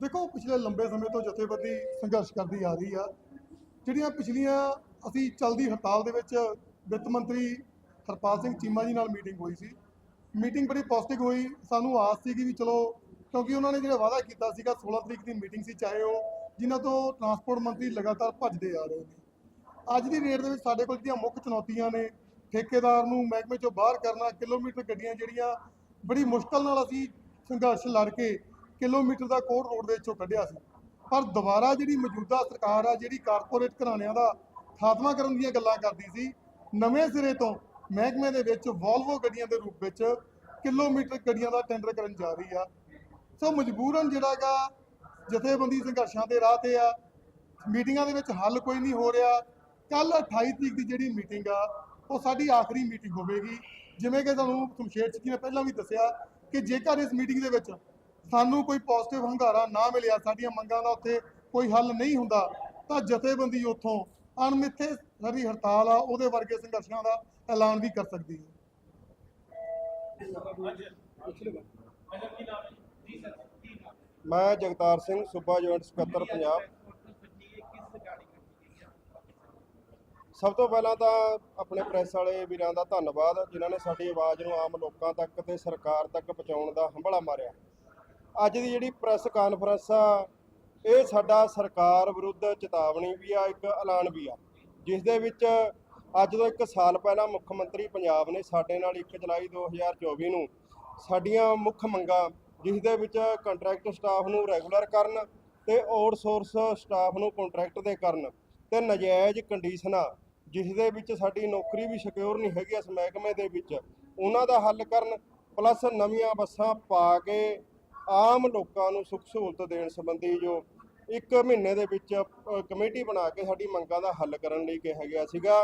ਦੇਖੋ, ਪਿਛਲੇ ਲੰਬੇ ਸਮੇਂ ਤੋਂ ਜਥੇਬੰਦੀ ਸੰਘਰਸ਼ ਕਰਦੀ ਆ ਰਹੀ ਆ। ਜਿਹੜੀਆਂ ਪਿਛਲੀਆਂ ਅਸੀਂ ਚਲਦੀ ਹੜਤਾਲ ਦੇ ਵਿੱਚ ਵਿੱਤ ਮੰਤਰੀ ਹਰਪਾਲ ਸਿੰਘ ਚੀਮਾ ਜੀ ਨਾਲ ਮੀਟਿੰਗ ਹੋਈ ਸੀ। ਮੀਟਿੰਗ ਬੜੀ ਪੋਜ਼ਿਟਿਵ ਹੋਈ। ਸਾਨੂੰ ਆਸ ਸੀਗੀ ਵੀ ਚਲੋ, ਕਿਉਂਕਿ ਉਹਨਾਂ ਨੇ ਜਿਹੜਾ ਵਾਅਦਾ ਕੀਤਾ ਸੀਗਾ 16 ਤਰੀਕ ਦੀ ਮੀਟਿੰਗ ਸੀ, ਚਾਹੇ ਉਹ ਜਿਨ੍ਹਾਂ ਤੋਂ ਟਰਾਂਸਪੋਰਟ ਮੰਤਰੀ ਲਗਾਤਾਰ ਭੱਜਦੇ ਆ ਰਹੇ ਨੇ। ਅੱਜ ਦੀ ਡੇਟ ਦੇ ਵਿੱਚ ਸਾਡੇ ਕੋਲ ਜਿਹੜੀਆਂ ਮੁੱਖ ਚੁਣੌਤੀਆਂ ਨੇ, ਠੇਕੇਦਾਰ ਨੂੰ ਮਹਿਕਮੇ ਚੋਂ ਬਾਹਰ ਕਰਨਾ, ਕਿਲੋਮੀਟਰ ਗੱਡੀਆਂ ਜਿਹੜੀਆਂ, ਬੜੀ ਮੁਸ਼ਕਲ ਨਾਲ ਅਸੀਂ ਸੰਘਰਸ਼ ਲੜ ਕੇ ਕਿਲੋਮੀਟਰ ਦਾ ਕੋਡ ਰੋਡ ਦੇ ਵਿੱਚੋਂ ਕੱਢਿਆ ਸੀ। ਪਰ ਦੁਬਾਰਾ ਜਿਹੜੀ ਮੌਜੂਦਾ ਸਰਕਾਰ ਆ, ਜਿਹੜੀ ਕਾਰਪੋਰੇਟ ਘਰਾਣਿਆਂ ਦਾ ਖਾਤਮਾ ਕਰਨ ਦੀਆਂ ਗੱਲਾਂ ਕਰਦੀ ਸੀ, ਨਵੇਂ ਸਿਰੇ ਤੋਂ ਮਹਿਕਮੇ ਦੇ ਵਿੱਚ ਵੋਲਵੋ ਗੱਡੀਆਂ ਦੇ ਰੂਪ ਵਿੱਚ ਕਿਲੋਮੀਟਰ ਗੱਡੀਆਂ ਦਾ ਟੈਂਡਰ ਕਰਨ ਜਾ ਰਹੀ ਆ। ਸੋ ਮਜਬੂਰਨ ਜਿਹੜਾਗਾ ਜਥੇਬੰਦੀ ਸੰਘਰਸ਼ਾਂ ਦੇ ਰਾਹ ਤੇ ਆ। ਮੀਟਿੰਗਾਂ ਦੇ ਵਿੱਚ ਹੱਲ ਕੋਈ ਨਹੀਂ ਹੋ ਰਿਹਾ। ਕੱਲ 28 ਤਰੀਕ ਦੀ ਜਿਹੜੀ ਮੀਟਿੰਗ ਆ, ਉਹ ਸਾਡੀ ਆਖਰੀ ਮੀਟਿੰਗ ਹੋਵੇਗੀ। ਜਿਵੇਂ ਕਿ ਤੁਹਾਨੂੰ ਤੁਮਸ਼ੇਰ ਜੀ ਨੇ ਪਹਿਲਾਂ ਵੀ ਦੱਸਿਆ ਕਿ ਜੇਕਰ ਇਸ ਮੀਟਿੰਗ ਦੇ ਵਿੱਚ ਸਾਨੂੰ ਕੋਈ ਪੋਜ਼ਿਟਿਵ ਹੰਗਾਰਾ ਨਾ ਮਿਲਿਆ, ਸਾਡੀਆਂ ਮੰਗਾਂ ਦਾ ਉੱਥੇ ਕੋਈ ਹੱਲ ਨਹੀਂ ਹੁੰਦਾ, ਤਾਂ ਜਥੇਬੰਦੀ ਉੱਥੋਂ ਅਣਮਿੱਥੇ ਸਾਡੀ ਹੜਤਾਲ ਆ, ਉਹਦੇ ਵਰਗੇ ਸੰਘਰਸ਼ਾਂ ਦਾ ਐਲਾਨ ਵੀ ਕਰ ਸਕਦੀ ਹੈ। ਮੈਂ ਜਗਤਾਰ ਸਿੰਘ, ਸੂਬਾ ਜੁਆਇੰਟ ਸਕੱਤਰ ਪੰਜਾਬ। ਸਭ ਤੋਂ ਪਹਿਲਾਂ ਤਾਂ ਆਪਣੇ ਪ੍ਰੈਸ ਵਾਲੇ ਵੀਰਾਂ ਦਾ ਧੰਨਵਾਦ, ਜਿਨ੍ਹਾਂ ਨੇ ਸਾਡੀ ਆਵਾਜ਼ ਨੂੰ ਆਮ ਲੋਕਾਂ ਤੱਕ ਤੇ ਸਰਕਾਰ ਤੱਕ ਪਹੁੰਚਾਉਣ ਦਾ ਹੰਭਲਾ ਮਾਰਿਆ। ਅੱਜ ਦੀ ਜਿਹੜੀ ਪ੍ਰੈਸ ਕਾਨਫਰੰਸ ਆ, ਇਹ ਸਾਡਾ ਸਰਕਾਰ ਵਿਰੁੱਧ ਚੇਤਾਵਨੀ ਵੀ ਆ, ਇੱਕ ਐਲਾਨ ਵੀ ਆ। ਜਿਸ ਦੇ ਵਿੱਚ ਅੱਜ ਤੋਂ ਇੱਕ ਸਾਲ ਪਹਿਲਾਂ ਮੁੱਖ ਮੰਤਰੀ ਪੰਜਾਬ ਨੇ ਸਾਡੇ ਨਾਲ 1 ਜੁਲਾਈ 2024 ਨੂੰ ਸਾਡੀਆਂ ਮੁੱਖ ਮੰਗਾਂ, ਜਿਸ ਦੇ ਵਿੱਚ ਕੰਟਰੈਕਟ ਸਟਾਫ ਨੂੰ ਰੈਗੂਲਰ ਕਰਨ ਤੇ ਆਊਟਸੋਰਸ ਸਟਾਫ ਨੂੰ ਕੰਟਰੈਕਟ ਦੇ ਕਰਨ ਤੇ ਨਜਾਇਜ਼ ਕੰਡੀਸ਼ਨਾਂ, ਜਿਸ ਦੇ ਵਿੱਚ ਸਾਡੀ ਨੌਕਰੀ ਵੀ ਸਿਕਿਉਰ ਨਹੀਂ ਹੈਗੀ ਇਸ ਮਹਿਕਮੇ ਦੇ ਵਿੱਚ, ਉਹਨਾਂ ਦਾ ਹੱਲ ਕਰਨ, ਪਲੱਸ ਨਵੀਆਂ ਬੱਸਾਂ ਪਾ ਕੇ ਆਮ ਲੋਕਾਂ ਨੂੰ ਸੁੱਖ ਸਹੂਲਤ ਦੇਣ ਸੰਬੰਧੀ ਜੋ ਇੱਕ ਮਹੀਨੇ ਦੇ ਵਿੱਚ ਕਮੇਟੀ ਬਣਾ ਕੇ ਸਾਡੀ ਮੰਗਾਂ ਦਾ ਹੱਲ ਕਰਨ ਲਈ ਕਿਹਾ ਗਿਆ ਸੀਗਾ।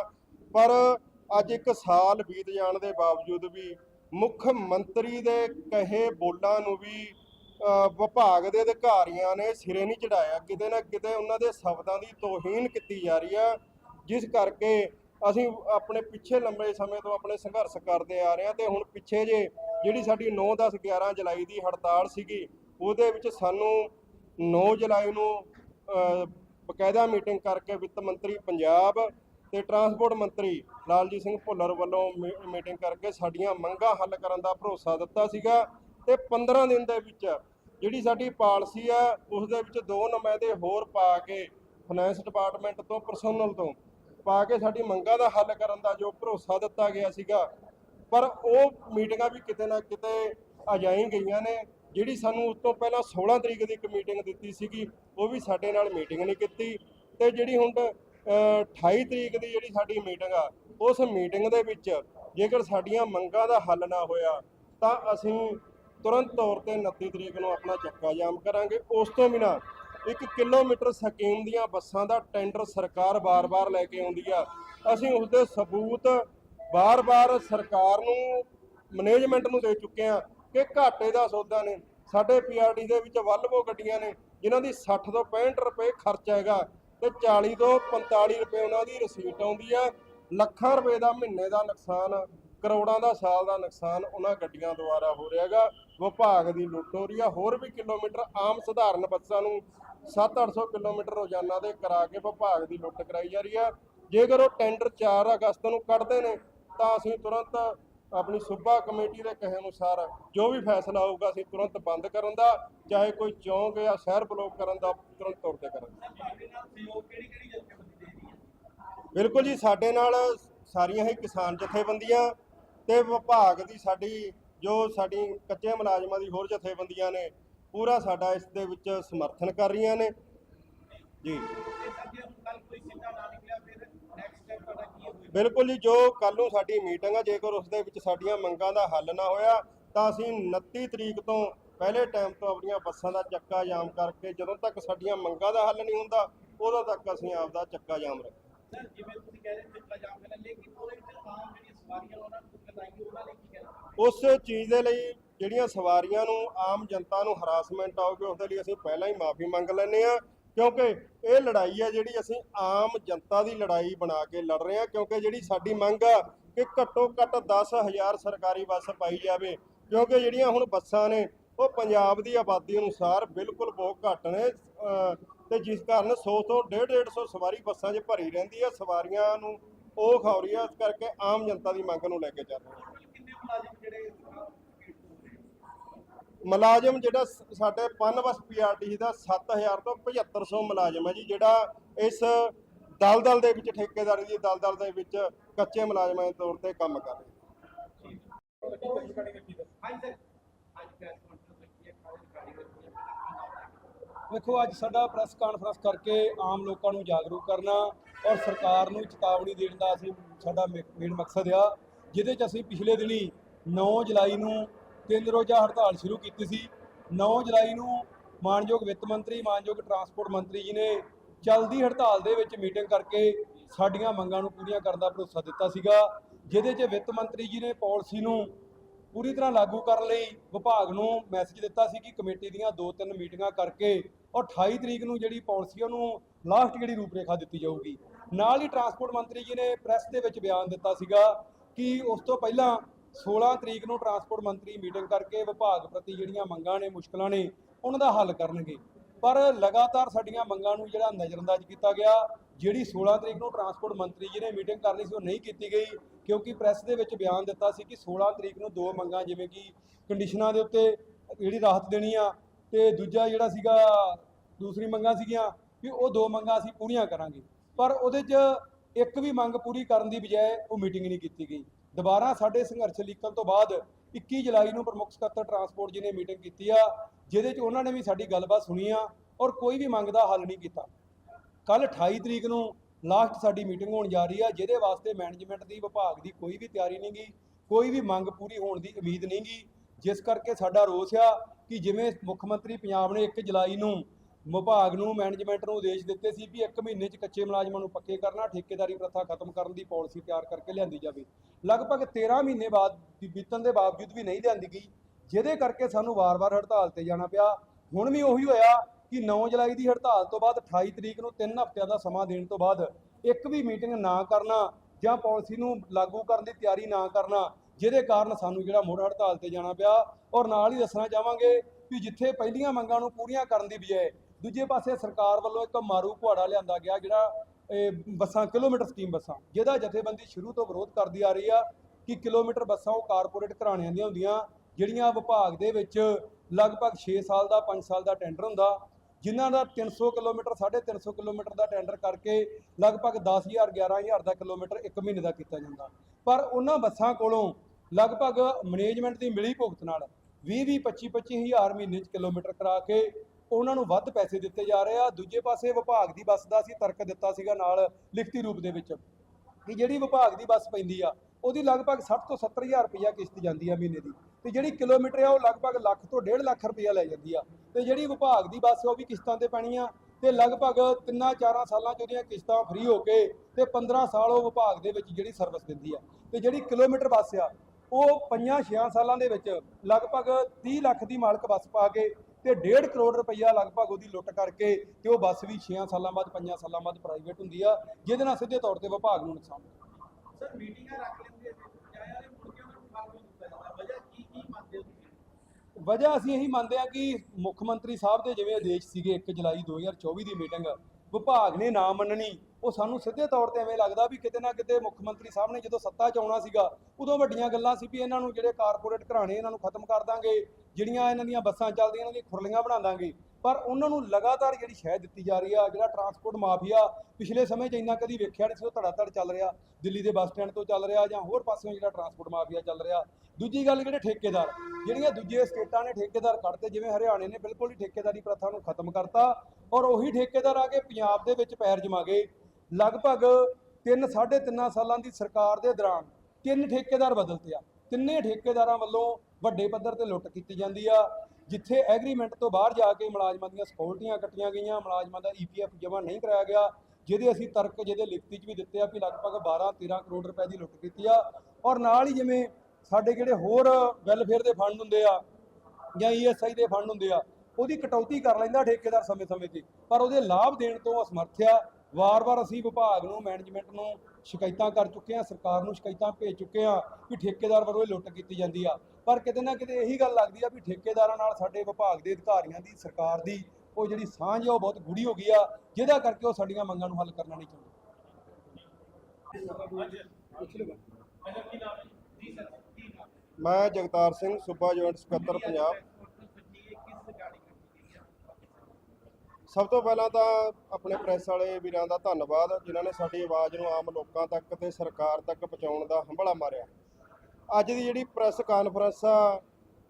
ਪਰ ਅੱਜ ਇੱਕ ਸਾਲ ਬੀਤ ਜਾਣ ਦੇ ਬਾਵਜੂਦ ਵੀ ਮੁੱਖ ਮੰਤਰੀ ਦੇ ਕਹੇ ਬੋਲਾਂ ਨੂੰ ਵੀ ਵਿਭਾਗ ਦੇ ਅਧਿਕਾਰੀਆਂ ਨੇ ਸਿਰੇ ਨਹੀਂ ਚੜਾਇਆ ਕਿਤੇ ਨਾ ਕਿਤੇ ਉਹਨਾਂ ਦੇ ਸ਼ਬਦਾਂ ਦੀ ਤੋਹੀਨ ਕੀਤੀ ਜਾ ਰਹੀ ਆ। ਜਿਸ ਕਰਕੇ ਅਸੀਂ ਆਪਣੇ ਪਿੱਛੇ ਲੰਬੇ ਸਮੇਂ ਤੋਂ ਆਪਣੇ ਸੰਘਰਸ਼ ਕਰਦੇ ਆ ਰਹੇ ਹਾਂ ਤੇ ਹੁਣ ਪਿੱਛੇ ਜੇ ਜਿਹੜੀ ਸਾਡੀ 9 10 11 ਜੁਲਾਈ ਦੀ ਹੜਤਾਲ ਸੀਗੀ, ਉਹਦੇ ਵਿੱਚ ਸਾਨੂੰ 9 ਜੁਲਾਈ ਨੂੰ ਬਕਾਇਦਾ ਮੀਟਿੰਗ ਕਰਕੇ ਵਿੱਤ ਮੰਤਰੀ ਪੰਜਾਬ ਤੇ ਟਰਾਂਸਪੋਰਟ ਮੰਤਰੀ ਲਾਲਜੀਤ ਸਿੰਘ ਭੁੱਲਰ ਵੱਲੋਂ ਮੀ- ਮੀਟਿੰਗ ਕਰਕੇ ਸਾਡੀਆਂ ਮੰਗਾਂ ਹੱਲ ਕਰਨ ਦਾ ਭਰੋਸਾ ਦਿੱਤਾ ਸੀਗਾ ਤੇ 15 ਦਿਨ ਦੇ ਵਿੱਚ ਜਿਹੜੀ ਸਾਡੀ ਪਾਲਿਸੀ ਆ ਉਸ ਦੇ ਵਿੱਚ ਦੋ ਨੁਮਾਇੰਦੇ ਹੋਰ ਪਾ ਕੇ ਫਾਈਨੈਂਸ ਡਿਪਾਰਟਮੈਂਟ ਤੋਂ ਪਰਸਨਲ ਤੋਂ ਪਾ ਕੇ ਸਾਡੀ ਮੰਗਾਂ ਦਾ ਹੱਲ ਕਰਨ ਦਾ ਜੋ ਭਰੋਸਾ ਦਿੱਤਾ ਗਿਆ ਸੀਗਾ ਪਰ ਉਹ ਮੀਟਿੰਗਾਂ ਵੀ ਕਿਤੇ ਨਾ ਕਿਤੇ ਅਜਾਈ ਗਈਆਂ ਨੇ ਜਿਹੜੀ ਸਾਨੂੰ ਉਸ ਤੋਂ ਪਹਿਲਾਂ 16 ਤਰੀਕ ਦੀ ਇੱਕ ਮੀਟਿੰਗ ਦਿੱਤੀ ਸੀਗੀ ਉਹ ਵੀ ਸਾਡੇ ਨਾਲ ਮੀਟਿੰਗ ਨਹੀਂ ਕੀਤੀ। ਤੇ ਜਿਹੜੀ ਹੁਣ ਅ, 28 ਤਰੀਕ ਦੀ ਜਿਹੜੀ ਸਾਡੀ ਮੀਟਿੰਗ ਆ ਉਸ ਮੀਟਿੰਗ ਦੇ ਵਿੱਚ ਜੇਕਰ ਸਾਡੀਆਂ ਮੰਗਾਂ ਦਾ ਹੱਲ ਨਾ ਹੋਇਆ ਤਾਂ ਅਸੀਂ ਤੁਰੰਤ ਤੌਰ ਤੇ 29 ਤਰੀਕ ਨੂੰ ਆਪਣਾ ਚੱਕਾ ਜਾਮ ਕਰਾਂਗੇ। ਉਸ ਤੋਂ ਬਿਨਾਂ ਇੱਕ ਕਿਲੋਮੀਟਰ ਸਕੀਮ ਦੀਆਂ ਬੱਸਾਂ ਦਾ ਟੈਂਡਰ ਸਰਕਾਰ ਬਾਰ-ਬਾਰ ਲੈ ਕੇ ਆਉਂਦੀ ਆ। ਅਸੀਂ ਉਸ ਦੇ ਸਬੂਤ ਬਾਰ-ਬਾਰ ਸਰਕਾਰ ਨੂੰ ਮੈਨੇਜਮੈਂਟ ਨੂੰ ਦੇ ਚੁੱਕੇ ਆ ਕਿ ਘਾਟੇ ਦਾ ਸੌਦਾ ਨੇ। ਸਾਡੇ ਪੀਆਰਡੀ ਦੇ ਵਿੱਚ ਵੱਲਵੋ ਗੱਡੀਆਂ ਨੇ, ਜਿਨ੍ਹਾਂ ਦੀ 60 ਤੋਂ 65 ਰੁਪਏ ਖਰਚ ਹੈਗਾ ਤੇ 40 ਤੋਂ 45 ਰੁਪਏ ਉਹਨਾਂ ਦੀ ਰਸੀਟ ਆਉਂਦੀ ਆ। ਲੱਖਾਂ ਰੁਪਏ ਦਾ ਮਹੀਨੇ ਦਾ ਨੁਕਸਾਨ, ਕਰੋੜਾਂ ਦਾ ਸਾਲ ਦਾ ਨੁਕਸਾਨ ਉਹਨਾਂ ਗੱਡੀਆਂ ਦੁਆਰਾ ਹੋ ਰਿਹਾਗਾ ਵਿਭਾਗ ਦੀ ਲੁੱਟ ਹੋ ਰਹੀ ਆ। ਹੋਰ ਵੀ ਕਿਲੋਮੀਟਰ ਆਮ ਸਧਾਰਨ ਬੱਸਾਂ ਨੂੰ 7-800 ਕਿਲੋਮੀਟਰ ਰੋਜ਼ਾਨਾ ਦੇ ਕਰਾ ਕੇ ਵਿਭਾਗ ਦੀ ਲੁੱਟ ਕਰਾਈ ਜਾ ਰਹੀ ਆ। ਜੇਕਰ ਉਹ ਟੈਂਡਰ 4 ਅਗਸਤ ਨੂੰ ਕੱਢਦੇ ਨੇ ਤਾਂ ਅਸੀਂ ਤੁਰੰਤ ਆਪਣੀ ਸੂਬਾ ਕਮੇਟੀ ਦੇ ਕਹੇ ਅਨੁਸਾਰ ਜੋ ਵੀ ਫੈਸਲਾ ਹੋਊਗਾ ਅਸੀਂ ਤੁਰੰਤ ਬੰਦ ਕਰਨ ਦਾ, ਚਾਹੇ ਕੋਈ ਚੌਂਕ ਜਾਂ ਸ਼ਹਿਰ ਬਲੌਕ ਕਰਨ ਦਾ ਤੁਰੰਤ ਤੌਰ ਤੇ ਕਰਾਂਗੇ। ਬਿਲਕੁਲ ਜੀ, ਸਾਡੇ ਨਾਲ ਸਾਰੀਆਂ ਹੀ ਕਿਸਾਨ ਜਥੇਬੰਦੀਆਂ ਤੇ ਵਿਭਾਗ ਦੀ ਸਾਡੀ, ਜੋ ਸਾਡੀ ਕੱਚੇ ਮੁਲਾਜ਼ਮਾਂ ਦੀ ਹੋਰ ਜਥੇਬੰਦੀਆਂ ਨੇ, ਪੂਰਾ ਸਾਡਾ ਇਸ ਦੇ ਵਿੱਚ ਸਮਰਥਨ ਕਰ ਰਹੀਆਂ ਨੇ। ਜੀ। ਬਿਲਕੁਲ ਜੀ ਜੋ ਕੱਲ ਨੂੰ ਸਾਡੀ ਮੀਟਿੰਗ ਆ ਜੇਕਰ ਉਸ ਦੇ ਵਿੱਚ ਸਾਡੀਆਂ ਮੰਗਾਂ ਦਾ ਹੱਲ ਨਾ ਹੋਇਆ ਤਾਂ ਅਸੀਂ 29 ਤਰੀਕ ਤੋਂ ਪਹਿਲੇ ਟਾਈਮ ਤੋਂ ਆਪਣੀਆਂ ਬੱਸਾਂ ਦਾ ਚੱਕਾ ਜਾਮ ਕਰਕੇ ਜਦੋਂ ਤੱਕ ਸਾਡੀਆਂ ਮੰਗਾਂ ਦਾ ਹੱਲ ਨਹੀਂ ਹੁੰਦਾ ਉਦੋਂ ਤੱਕ ਅਸੀਂ ਆਪਦਾ ਚੱਕਾ ਜਾਮ ਰੱਖਾਂਗੇ ਸਰ ਜਿਵੇਂ ਤੁਸੀਂ ਕਹਿ ਰਹੇ ਚੱਕਾ ਜਾਮ ਕਰਨਾ ਲੇਕਿਨ ਉਹਦੇ ਵਿੱਚ ਆਮ ਜਿਹੜੀਆਂ ਸਵਾਰੀਆਂ ਉਹਨਾਂ ਨੂੰ ਦਿੱਕਤ ਆਏਗੀ ਉਹਨਾਂ ਲਈ ਕੀ ਕਹਿਣਾ? ਉਸ ਚੀਜ਼ ਦੇ ਲਈ ਜਿਹੜੀਆਂ ਸਵਾਰੀਆਂ ਨੂੰ ਆਮ ਜਨਤਾ ਨੂੰ ਹਰਾਸਮੈਂਟ ਆਉਗੀ ਉਸ ਦੇ ਲਈ ਅਸੀਂ ਪਹਿਲਾਂ ਹੀ ਮਾਫੀ ਮੰਗ ਲੈਂਦੇ ਆ ਕਿਉਂਕਿ ਇਹ ਲੜਾਈ ਹੈ ਜਿਹੜੀ ਅਸੀਂ ਆਮ ਜਨਤਾ ਦੀ ਲੜਾਈ ਬਣਾ ਕੇ ਲੜ ਰਹੇ ਹਾਂ, ਕਿਉਂਕਿ ਜਿਹੜੀ ਸਾਡੀ ਮੰਗ ਆ ਕਿ ਘੱਟੋ ਘੱਟ 10000 ਸਰਕਾਰੀ ਬੱਸ ਪਾਈ ਜਾਵੇ, ਕਿਉਂਕਿ ਜਿਹੜੀਆਂ ਹੁਣ ਬੱਸਾਂ ਨੇ, ਉਹ ਪੰਜਾਬ ਦੀ ਆਬਾਦੀ ਅਨੁਸਾਰ ਬਿਲਕੁਲ ਬਹੁਤ ਘੱਟ ਨੇ, ਅਹ ਤੇ ਜਿਸ ਕਾਰਨ 100 ਤੋਂ 1.5 150 ਸਵਾਰੀ ਬੱਸਾਂ 'ਚ ਭਰੀ ਰਹਿੰਦੀ ਹੈ ਸਵਾਰੀਆਂ ਨੂੰ ਉਹ ਖੌਰੀ ਆ, ਇਸ ਕਰਕੇ ਆਮ ਜਨਤਾ ਦੀ ਮੰਗ ਨੂੰ ਲੈ ਕੇ ਚੱਲ ਰਹੇ ਹਾਂ। ਕਿੰਨੇ ਮੁਲਾਜ਼ਮ ਜਿਹੜੇ ਅਹ, ਭੀੜ ਤੋਂ ਹੋ ਰਹੇ ਆ? ਮੁਲਾਜ਼ਮ ਜਿਹੜਾ ਸ- ਸਾਡੇ ਪਨਵਸ ਪੀਆਰਟੀ ਦਾ 7000 ਤੋਂ 7500 ਮੁਲਾਜ਼ਮ ਹੈ ਜੀ, ਜਿਹੜਾ ਇਸ ਦਲਦਲ ਦੇ ਵਿੱਚ ਠੇਕੇਦਾਰੀ ਦੀ ਦਲਦਲ ਦੇ ਵਿੱਚ ਕੱਚੇ ਮੁਲਾਜ਼ਮਾਂ ਦੇ ਤੌਰ ਤੇ ਕੰਮ ਕਰ ਰਹੇ। ਹਾਂਜੀ ਅੱਜ ਵੇਖੋ ਅੱਜ ਸਾਡਾ ਪ੍ਰੈਸ ਕਾਨਫਰੰਸ ਕਰਕੇ ਆਮ ਲੋਕਾਂ ਨੂੰ ਜਾਗਰੂਕ ਕਰਨਾ ਔਰ ਸਰਕਾਰ ਨੂੰ ਚੇਤਾਵਨੀ ਦੇਣ ਦਾ ਅਸੀਂ ਸਾਡਾ ਮੇਨ ਮਕਸਦ ਆ, ਜਿਹਦੇ 'ਚ ਅਸੀਂ ਪਿਛਲੇ ਦਿਨੀ 9 ਜੁਲਾਈ ਨੂੰ ਤਿੰਨ ਰੋਜ਼ਾ ਹੜਤਾਲ ਸ਼ੁਰੂ ਕੀਤੀ ਸੀ। 9 ਜੁਲਾਈ ਨੂੰ ਮਾਨਯੋਗ ਵਿੱਤ ਮੰਤਰੀ, ਮਾਨਯੋਗ ਟਰਾਂਸਪੋਰਟ ਮੰਤਰੀ ਜੀ ਨੇ ਚਲਦੀ ਹੜਤਾਲ ਦੇ ਵਿੱਚ ਮੀਟਿੰਗ ਕਰਕੇ ਸਾਡੀਆਂ ਮੰਗਾਂ ਨੂੰ ਪੂਰੀਆਂ ਕਰਨ ਦਾ ਭਰੋਸਾ ਦਿੱਤਾ ਸੀਗਾ। ਜਿਹਦੇ 'ਚ ਵਿੱਤ ਮੰਤਰੀ ਜੀ ਨੇ ਪਾਲਿਸੀ ਨੂੰ ਪੂਰੀ ਤਰ੍ਹਾਂ ਲਾਗੂ ਕਰਨ ਲਈ ਵਿਭਾਗ ਨੂੰ ਮੈਸੇਜ ਦਿੱਤਾ ਸੀ ਕਿ ਕਮੇਟੀ ਦੀਆਂ ਦੋ ਤਿੰਨ ਮੀਟਿੰਗਾਂ ਕਰਕੇ ਔਰ 28 ਤਰੀਕ ਨੂੰ ਜਿਹੜੀ ਪਾਲਿਸੀ ਉਹਨੂੰ ਲਾਸਟ ਜਿਹੜੀ ਰੂਪਰੇਖਾ ਦਿੱਤੀ ਜਾਊਗੀ। ਨਾਲ ਹੀ ਟਰਾਂਸਪੋਰਟ ਮੰਤਰੀ ਜੀ ਨੇ ਪ੍ਰੈਸ ਦੇ ਵਿੱਚ ਬਿਆਨ ਦਿੱਤਾ ਸੀਗਾ ਕਿ ਉਸ ਤੋਂ ਪਹਿਲਾਂ 16 ਤਰੀਕ ਨੂੰ ਟਰਾਂਸਪੋਰਟ ਮੰਤਰੀ ਮੀਟਿੰਗ ਕਰਕੇ ਵਿਭਾਗ ਪ੍ਰਤੀ ਜਿਹੜੀਆਂ ਮੰਗਾਂ ਨੇ, ਮੁਸ਼ਕਲਾਂ ਨੇ, ਉਹਨਾਂ ਦਾ ਹੱਲ ਕਰਨਗੇ। ਪਰ ਲਗਾਤਾਰ ਸਾਡੀਆਂ ਮੰਗਾਂ ਨੂੰ ਜਿਹੜਾ ਨਜ਼ਰਅੰਦਾਜ਼ ਕੀਤਾ ਗਿਆ, ਜਿਹੜੀ 16 ਤਰੀਕ ਨੂੰ ਟਰਾਂਸਪੋਰਟ ਮੰਤਰੀ ਜੀ ਨੇ ਮੀਟਿੰਗ ਕਰਨੀ ਸੀ, ਉਹ ਨਹੀਂ ਕੀਤੀ ਗਈ, ਕਿਉਂਕਿ ਪ੍ਰੈਸ ਦੇ ਵਿੱਚ ਬਿਆਨ ਦਿੱਤਾ ਸੀ ਕਿ 16 ਤਰੀਕ ਨੂੰ ਦੋ ਮੰਗਾਂ, ਜਿਵੇਂ ਕਿ ਕੰਡੀਸ਼ਨਾਂ ਦੇ ਉੱਤੇ ਜਿਹੜੀ ਰਾਹਤ ਦੇਣੀ ਆ, ਤੇ ਦੂਜਾ ਜਿਹੜਾ ਸੀਗਾ, ਦੂਸਰੀ ਮੰਗਾਂ ਸੀਗੀਆਂ ਕਿ ਉਹ ਦੋ ਮੰਗਾਂ ਅਸੀਂ ਪੂਰੀਆਂ ਕਰਾਂਗੇ। ਪਰ ਉਹਦੇ 'ਚ ਇੱਕ ਵੀ ਮੰਗ ਪੂਰੀ ਕਰਨ ਦੀ ਬਜਾਏ ਉਹ ਮੀਟਿੰਗ ਨਹੀਂ ਕੀਤੀ ਗਈ। ਦੁਬਾਰਾ ਸਾਡੇ ਸੰਘਰਸ਼ ਲੀਕਣ ਤੋਂ ਬਾਅਦ 21 ਜੁਲਾਈ ਨੂੰ ਪ੍ਰਮੁੱਖ ਸਕੱਤਰ ਟਰਾਂਸਪੋਰਟ ਜੀ ਨੇ ਮੀਟਿੰਗ ਕੀਤੀ ਆ, ਜਿਹਦੇ 'ਚ ਉਹਨਾਂ ਨੇ ਵੀ ਸਾਡੀ ਗੱਲਬਾਤ ਸੁਣੀ ਆ ਔਰ ਕੋਈ ਵੀ ਮੰਗ ਦਾ ਹੱਲ ਨਹੀਂ ਕੀਤਾ। ਕੱਲ 28 ਤਰੀਕ ਨੂੰ ਲਾਸਟ ਸਾਡੀ ਮੀਟਿੰਗ ਹੋਣ ਜਾ ਰਹੀ ਆ, ਜਿਹਦੇ ਵਾਸਤੇ ਮੈਨੇਜਮੈਂਟ ਦੀ, ਵਿਭਾਗ ਦੀ ਕੋਈ ਵੀ ਤਿਆਰੀ ਨਹੀਂ ਗੀ, ਕੋਈ ਵੀ ਮੰਗ ਪੂਰੀ ਹੋਣ ਦੀ ਉਮੀਦ ਨਹੀਂ ਗੀ। ਜਿਸ ਕਰਕੇ ਸਾਡਾ ਰੋਸ ਆ ਕਿ ਜਿਵੇਂ ਮੁੱਖ ਮੰਤਰੀ ਪੰਜਾਬ ਨੇ 1 ਜੁਲਾਈ ਨੂੰ ਵਿਭਾਗ ਨੂੰ ਮੈਨੇਜਮੈਂਟ ਨੂੰ ਆਦੇਸ਼ ਦਿੱਤੇ ਸੀ ਵੀ 1 ਮਹੀਨੇ 'ਚ ਕੱਚੇ ਮੁਲਾਜ਼ਮਾਂ ਨੂੰ ਪੱਕੇ ਕਰਨਾ, ਠੇਕੇਦਾਰੀ ਪ੍ਰਥਾ ਖਤਮ ਕਰਨ ਦੀ ਪਾਲਿਸੀ ਤਿਆਰ ਕਰਕੇ ਲਿਆਂਦੀ ਜਾਵੇ। ਲਗਭਗ 13 ਮਹੀਨੇ ਬਾਅਦ ਬੀਤਣ ਦੇ ਬਾਵਜੂਦ ਵੀ ਨਹੀਂ ਲਿਆਂਦੀ ਗਈ, ਜਿਹਦੇ ਕਰਕੇ ਸਾਨੂੰ ਵਾਰ-ਵਾਰ ਹੜਤਾਲ ਤੇ ਜਾਣਾ ਪਿਆ। ਹੁਣ ਵੀ ਉਹੀ ਹੋਇਆ ਕਿ 9 ਜੁਲਾਈ ਦੀ ਹੜਤਾਲ ਤੋਂ ਬਾਅਦ 28 ਤਰੀਕ ਨੂੰ 3 ਹਫ਼ਤਿਆਂ ਦਾ ਸਮਾਂ ਦੇਣ ਤੋਂ ਬਾਅਦ ਇੱਕ ਵੀ ਮੀਟਿੰਗ ਨਾ ਕਰਨਾ ਜਾਂ ਪਾਲਿਸੀ ਨੂੰ ਲਾਗੂ ਕਰਨ ਦੀ ਤਿਆਰੀ ਨਾ ਕਰਨਾ, ਜਿਹਦੇ ਕਾਰਨ ਸਾਨੂੰ ਜਿਹੜਾ ਮੁੜ ਹੜਤਾਲ ਤੇ ਜਾਣਾ ਪਿਆ। ਔਰ ਨਾਲ ਹੀ ਦੱਸਣਾ ਚਾਹਾਂਗੇ ਕਿ ਜਿੱਥੇ ਪਹਿਲੀਆਂ ਮੰਗਾਂ ਨੂੰ ਪੂਰੀਆਂ ਕਰਨ ਦੀ ਬਜਾਏ ਦੂਜੇ ਪਾਸੇ ਸਰਕਾਰ ਵੱਲੋਂ ਇੱਕ ਮਾਰੂ ਘੁਆੜਾ ਲਿਆਂਦਾ ਗਿਆ ਜਿਹੜਾ, ਇਹ, ਬੱਸਾਂ, ਕਿਲੋਮੀਟਰ ਸਕੀਮ ਬੱਸਾਂ, ਜਿਹਦਾ ਜਥੇਬੰਦੀ ਸ਼ੁਰੂ ਤੋਂ ਵਿਰੋਧ ਕਰਦੀ ਆ ਰਹੀ ਆ ਕਿ ਕਿਲੋਮੀਟਰ ਬੱਸਾਂ ਉਹ ਕਾਰਪੋਰੇਟ ਘਰਾਣਿਆਂ ਦੀਆਂ ਹੁੰਦੀਆਂ, ਜਿਹੜੀਆਂ ਵਿਭਾਗ ਦੇ ਵਿੱਚ ਲਗਭਗ 6 ਸਾਲ ਦਾ 5 ਸਾਲ ਦਾ ਟੈਂਡਰ ਹੁੰਦਾ, ਜਿਨ੍ਹਾਂ ਦਾ 300 ਕਿਲੋਮੀਟਰ 350 ਕਿਲੋਮੀਟਰ ਦਾ ਟੈਂਡਰ ਕਰਕੇ ਲਗਭਗ 10000 11000 ਦਾ ਕਿਲੋਮੀਟਰ ਇੱਕ ਮਹੀਨੇ ਦਾ ਕੀਤਾ ਜਾਂਦਾ। ਪਰ ਉਹਨਾਂ ਬੱਸਾਂ ਕੋਲੋਂ ਲਗਭਗ ਮੈਨੇਜਮੈਂਟ ਦੀ ਮਿਲੀ ਭੁਗਤ ਨਾਲ 20 20 25 25000 ਮਹੀਨੇ 'ਚ ਕਿਲੋਮੀਟਰ ਕਰਾ ਕੇ ਉਹਨਾਂ ਨੂੰ ਵੱਧ ਪੈਸੇ ਦਿੱਤੇ ਜਾ ਰਹੇ ਆ। ਦੂਜੇ ਪਾਸੇ ਵਿਭਾਗ ਦੀ ਬੱਸ ਦਾ ਅਸੀਂ ਤਰਕ ਦਿੱਤਾ ਸੀਗਾ ਨਾਲ ਲਿਖਤੀ ਰੂਪ ਦੇ ਵਿੱਚ ਕਿ ਜਿਹੜੀ ਵਿਭਾਗ ਦੀ ਬੱਸ ਪੈਂਦੀ ਆ, ਉਹਦੀ ਲਗਭਗ 60 ਤੋਂ 70000 ਰੁਪਈਆ ਕਿਸ਼ਤ ਜਾਂਦੀ ਆ ਮਹੀਨੇ ਦੀ। ਤੇ ਜਿਹੜੀ ਕਿਲੋਮੀਟਰ ਆ, ਉਹ ਲਗਭਗ ਲੱਖ ਤੋਂ 1.5 ਲੱਖ ਰੁਪਈਆ ਲੈ ਜਾਂਦੀ ਆ। ਤੇ ਜਿਹੜੀ ਵਿਭਾਗ ਦੀ ਬੱਸ ਆ, ਉਹ ਵੀ ਕਿਸ਼ਤਾਂ ਤੇ ਪੈਣੀ ਆ। ਤੇ ਲਗਭਗ ਤਿੰਨਾਂ ਚਾਰਾਂ ਸਾਲਾਂ 'ਚ ਉਹਦੀਆਂ ਕਿਸ਼ਤਾਂ ਫ੍ਰੀ ਹੋ ਕੇ ਤੇ 15 ਸਾਲ ਉਹ ਵਿਭਾਗ ਦੇ ਵਿੱਚ ਜਿਹੜੀ ਸਰਵਿਸ ਦਿੰਦੀ ਆ। ਤੇ ਜਿਹੜੀ ਕਿਲੋਮੀਟਰ ਬੱਸ ਆ, ਉਹ ਪੰਜਾਂ ਛਿਆਂ ਸਾਲਾਂ ਦੇ ਵਿੱਚ ਲਗਭਗ 30 ਲੱਖ ਦੀ ਮਾਲਕ ਬੱਸ ਪਾ ਕੇ ਤੇ 1.5 ਕਰੋੜ ਰੁਪਈਆ ਲਗਭਗ ਉਹਦੀ ਲੁੱਟ ਕਰਕੇ ਤੇ ਉਹ ਬੱਸ ਵੀ 6 ਸਾਲਾਂ ਬਾਅਦ 5 ਸਾਲਾਂ ਬਾਅਦ ਪ੍ਰਾਈਵੇਟ ਹੁੰਦੀ ਆ ਜਿਹਦੇ ਨਾਲ ਸਿੱਧੇ ਤੌਰ ਤੇ ਵਿਭਾਗ ਨੂੰ ਨੁਕਸਾਨ ਸਰ ਮੀਟਿੰਗਾਂ ਰੱਖ ਲੈਂਦੇ ਬਜਾਏ ਉਹਦੇ ਮੁੜ ਕੇ ਉਹਨਾਂ ਨੂੰ ਖਾਲ ਨਹੀਂ ਦਿੱਤਾ ਵਜ੍ਹਾ ਕੀ ਕੀ ਮੰਨਦੇ ਹੋ ਵਜ੍ਹਾ ਅਸੀਂ ਇਹੀ ਮੰਨਦੇ ਹਾਂ ਕਿ ਮੁੱਖ ਮੰਤਰੀ ਸਾਹਿਬ ਦੇ ਜਿਵੇਂ ਆਦੇਸ਼ ਸੀਗੇ 1 ਜੁਲਾਈ 2024 ਦੀ ਮੀਟਿੰਗ ਵਿਭਾਗ ਨੇ ਨਾ ਮੰਨਣੀ ਉਹ ਸਾਨੂੰ ਸਿੱਧੇ ਤੌਰ ਤੇ ਐਵੇਂ ਲੱਗਦਾ ਵੀ ਕਿਤੇ ਨਾ ਕਿਤੇ ਮੁੱਖ ਮੰਤਰੀ ਸਾਹਿਬ ਨੇ ਜਦੋਂ ਸੱਤਾ 'ਚ ਆਉਣਾ ਸੀਗਾ ਉਦੋਂ ਵੱਡੀਆਂ ਗੱਲਾਂ ਸੀ ਵੀ ਇਹਨਾਂ ਨੂੰ ਜਿਹੜੇ ਕਾਰਪੋਰੇਟ ਘਰਾਣੇ ਇਹਨਾਂ ਨੂੰ ਖਤਮ ਕਰ ਦਾਂਗੇ ਜਿਹੜੀਆਂ ਇਹਨਾਂ ਦੀਆਂ ਬੱਸਾਂ ਚੱਲਦੀਆਂ, ਇਹਨਾਂ ਦੀਆਂ ਖੁਰਲੀਆਂ ਬਣਾ ਦਾਂਗੇ। ਪਰ ਉਹਨਾਂ ਨੂੰ ਲਗਾਤਾਰ ਜਿਹੜੀ ਸ਼ਹਿ ਦਿੱਤੀ ਜਾ ਰਹੀ ਆ, ਜਿਹੜਾ ਟਰਾਂਸਪੋਰਟ ਮਾਫੀਆ, ਪਿਛਲੇ ਸਮੇਂ 'ਚ ਇੰਨਾ ਕਦੀ ਵੇਖਿਆ ਨਹੀਂ ਸੀ, ਉਹ ਧੜਾਧੜ ਚੱਲ ਰਿਹਾ। ਦਿੱਲੀ ਦੇ ਬੱਸ ਸਟੈਂਡ ਤੋਂ ਚੱਲ ਰਿਹਾ ਜਾਂ ਹੋਰ ਪਾਸਿਓਂ ਜਿਹੜਾ ਟਰਾਂਸਪੋਰਟ ਮਾਫੀਆ ਚੱਲ ਰਿਹਾ। ਦੂਜੀ ਗੱਲ ਜਿਹੜੇ ਠੇਕੇਦਾਰ, ਜਿਹੜੀਆਂ ਦੂਜੇ ਸਟੇਟਾਂ ਨੇ ਠੇਕੇਦਾਰ ਕੱਢਤੇ, ਜਿਵੇਂ ਹਰਿਆਣੇ ਨੇ ਬਿਲਕੁਲ ਹੀ ਠੇਕੇਦਾਰੀ ਪ੍ਰਥਾ ਨੂੰ ਖਤਮ ਕਰਤਾ ਔਰ ਉਹੀ ਠੇਕੇਦਾਰ ਆ ਕੇ ਪੰਜਾਬ ਦੇ ਵਿੱਚ ਪੈਰ ਜਮਾ ਗਏ। ਲਗਭਗ 3 3.5 ਸਾਲਾਂ ਦੀ ਸਰਕਾਰ ਦੇ ਦੌਰਾਨ ਤਿੰਨ ਠੇਕੇਦਾਰ ਬਦਲਤੇ ਆ। ਤਿੰਨੇ ਠੇਕੇਦਾਰਾਂ ਵੱਲੋਂ ਵੱਡੇ ਪੱਧਰ ਤੇ ਲੁੱਟ ਕੀਤੀ ਜਾਂਦੀ ਆ, ਜਿੱਥੇ ਐਗਰੀਮੈਂਟ ਤੋਂ ਬਾਹਰ ਜਾ ਕੇ ਮੁਲਾਜ਼ਮਾਂ ਦੀਆਂ ਸਕਿਉਰਟੀਆਂ ਕੱਟੀਆਂ ਗਈਆਂ, ਮੁਲਾਜ਼ਮਾਂ ਦਾ ਈਪੀਐਫ ਜਮ੍ਹਾਂ ਨਹੀਂ ਕਰਾਇਆ ਗਿਆ, ਜਿਹਦੇ ਅਸੀਂ ਤਰਕ ਜਿਹਦੇ ਲਿਖਤੀ 'ਚ ਵੀ ਦਿੱਤੇ ਆ ਵੀ ਲਗਭਗ 12 13 ਕਰੋੜ ਰੁਪਏ ਦੀ ਲੁੱਟ ਕੀਤੀ ਆ, ਔਰ ਨਾਲ ਹੀ ਜਿਵੇਂ ਸਾਡੇ ਜਿਹੜੇ ਹੋਰ ਵੈਲਫੇਅਰ ਦੇ ਫੰਡ ਹੁੰਦੇ ਆ ਜਾਂ ਈਐਸਆਈ ਦੇ ਫੰਡ ਹੁੰਦੇ ਆ, ਉਹਦੀ ਕਟੌਤੀ ਕਰ ਲੈਂਦਾ ਠੇਕੇਦਾਰ ਸਮੇਂ-ਸਮੇਂ ਤੇ, ਪਰ ਉਹਦੇ ਲਾਭ ਦੇਣ ਤੋਂ ਅਸਮਰਥ ਆ ਵਾਰ-ਵਾਰ ਅਸੀਂ ਵਿਭਾਗ ਨੂੰ ਮੈਨੇਜਮੈਂਟ ਨੂੰ ਸ਼ਿਕਾਇਤਾਂ ਕਰ ਚੁੱਕੇ ਆ ਸਰਕਾਰ ਨੂੰ ਸ਼ਿਕਾਇਤਾਂ ਭੇਜ ਚੁੱਕੇ ਆ ਕਿ ਠੇਕੇਦਾਰ ਵੱਲੋਂ ਇਹ ਲੁੱਟ ਕੀਤੀ ਜਾਂਦੀ ਆ। ਪਰ ਕਿਤੇ ਨਾ ਕਿਤੇ ਇਹੀ ਗੱਲ ਲੱਗਦੀ ਆ ਵੀ ਠੇਕੇਦਾਰਾਂ ਨਾਲ ਸਾਡੇ ਵਿਭਾਗ ਦੇ ਅਧਿਕਾਰੀਆਂ ਦੀ ਸਰਕਾਰ ਦੀ ਉਹ ਜਿਹੜੀ ਸਾਂਝ ਆ ਉਹ ਬਹੁਤ ਗੂੜੀ ਹੋ ਗਈ ਆ। ਜਿਹਦਾ ਕਰਕੇ ਉਹ ਸਾਡੀਆਂ ਮੰਗਾਂ ਨੂੰ ਹੱਲ ਕਰਨਾ ਨਹੀਂ ਚਾਹੁੰਦੇ। ਹੈ ਹੈ? ਮੈਂ ਜਗਤਾਰ ਸਿੰਘ ਸੂਬਾ ਜੁਆਇੰਟ ਸਕੱਤਰ ਪੰਜਾਬ ਕਿਸ ਰਿਗਾਰਡਿੰਗ ਕੀਤੀ ਹੈ ਸਭ ਤੋਂ ਪਹਿਲਾਂ ਤਾਂ ਆਪਣੇ ਪ੍ਰੈਸ ਵਾਲੇ ਵੀਰਾਂ ਦਾ ਧੰਨਵਾਦ, ਜਿਨ੍ਹਾਂ ਨੇ ਸਾਡੀ ਆਵਾਜ਼ ਨੂੰ ਆਮ ਲੋਕਾਂ ਤੱਕ ਤੇ ਸਰਕਾਰ ਤੱਕ ਪਹੁੰਚਾਉਣ ਦਾ ਹੰਭਲਾ ਮਾਰਿਆ। ਅੱਜ ਦੀ ਜਿਹੜੀ ਪ੍ਰੈਸ ਕਾਨਫਰੰਸ ਆ,